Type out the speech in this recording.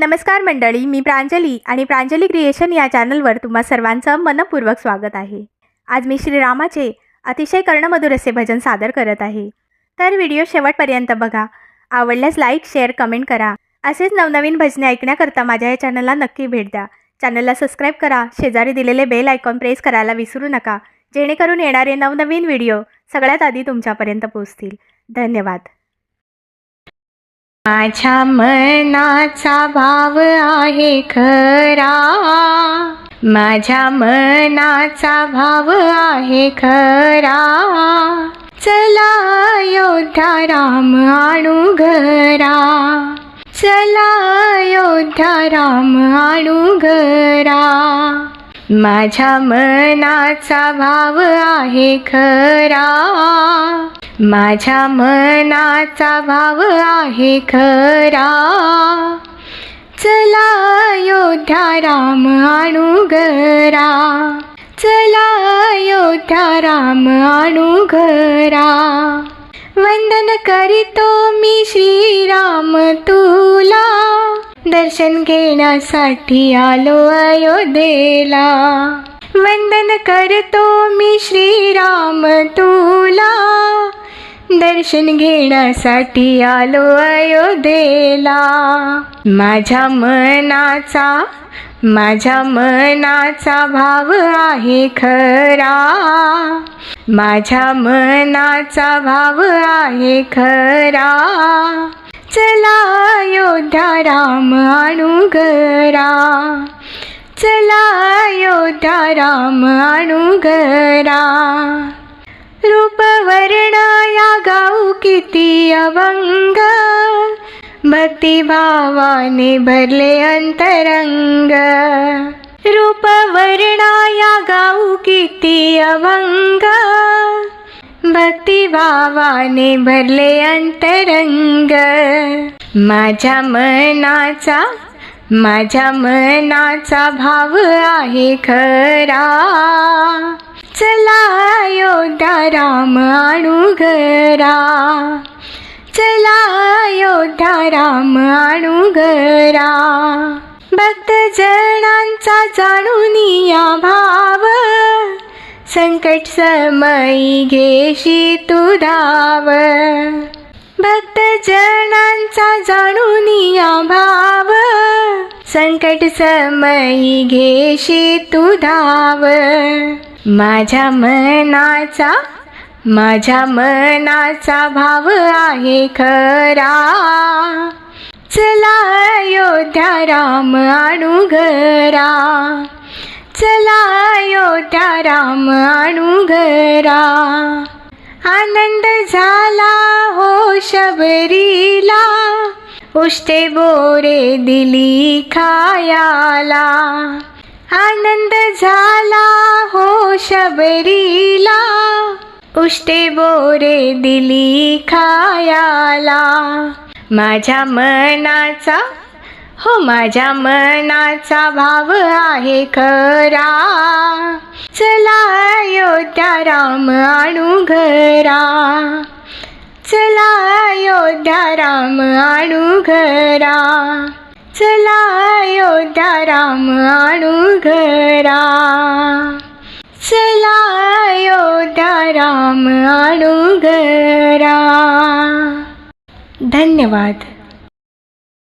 नमस्कार मंडळी मी प्रांजली आणि प्रांजली क्रिएशन या चॅनलवर तुम्हा सर्वांचं मनपूर्वक स्वागत आहे. आज मी श्रीरामाचे अतिशय कर्णमधुर असे भजन सादर करत आहे. तर व्हिडिओ शेवटपर्यंत बघा. आवडल्यास लाईक शेअर कमेंट करा. असेच नवनवीन भजने ऐकण्याकरता माझ्या या चॅनलला नक्की भेट द्या. चॅनलला सबस्क्राईब करा. शेजारी दिलेले बेल आयकॉन प्रेस करायला विसरू नका. जेणेकरून येणारे नवनवीन व्हिडिओ सगळ्यात आधी तुमच्यापर्यंत पोहोचतील. धन्यवाद. माझ्या मनाचा भाव आहे खरा. माझ्या मनाचा भाव आहे खरा. चला योद्धा राम आणू घरा. चला योद्धा राम आणू घरा. माझ्या मनाचा भाव आहे खरा. माझ्या मनाचा भाव आहे खरा. चला योद्धा राम आणू घरा. चला योद्धा राम आणू घरा. वंदन करीतो मी श्रीराम तुला. दर्शन घेण्यासाठी आलो अयोध्येला. वंदन करतो मी श्रीराम तुला. दर्शन घेण्यासाठी आलो अयोध्येला. माझ्या मनाचा माझ्या मनाचा भाव आहे खरा. माझ्या मनाचा भाव आहे खरा. चला योद्धा राम आणू घरा. चला योद्धा राम आणू घरा. रूप या गाऊ किती अवंग. भक्तिभावाने भरले अंतरंग. रूप या गाऊ किती अवंग. भक्तिभावाने भरले अंतरंग. माझ्या मनाचा माझ्या मनाचा भाव आहे खरा. चला यो राम आणू घरा चला योद्धा राम आणू घरा भक्त जणांचा जाणून या भाव संकट समयी घेशी तू धाव. भक्त जणांचा जाणून या भाव संकट समयी घेशी तू धाव. माझ्या मनाचा माझ्या मनाचा भाव आहे खरा. चला अयोध्या राम आणू घरा. चला अयोध्या राम आणू घरा. आनंद झाला हो शबरीला. उष्टे बोरे दिली खायाला. आनंद झाला हो शबरीला. उष्टे बोरे दिली खायाला. माझ्या मनाचा हो माझ्या मनाचा भाव आहे खरा. चला योद्धा राम आणू घरा. चला योद्धा राम आणू घरा. चला योद्धा राम आणू घरा. चला योद्धा राम आणू घरा. धन्यवाद.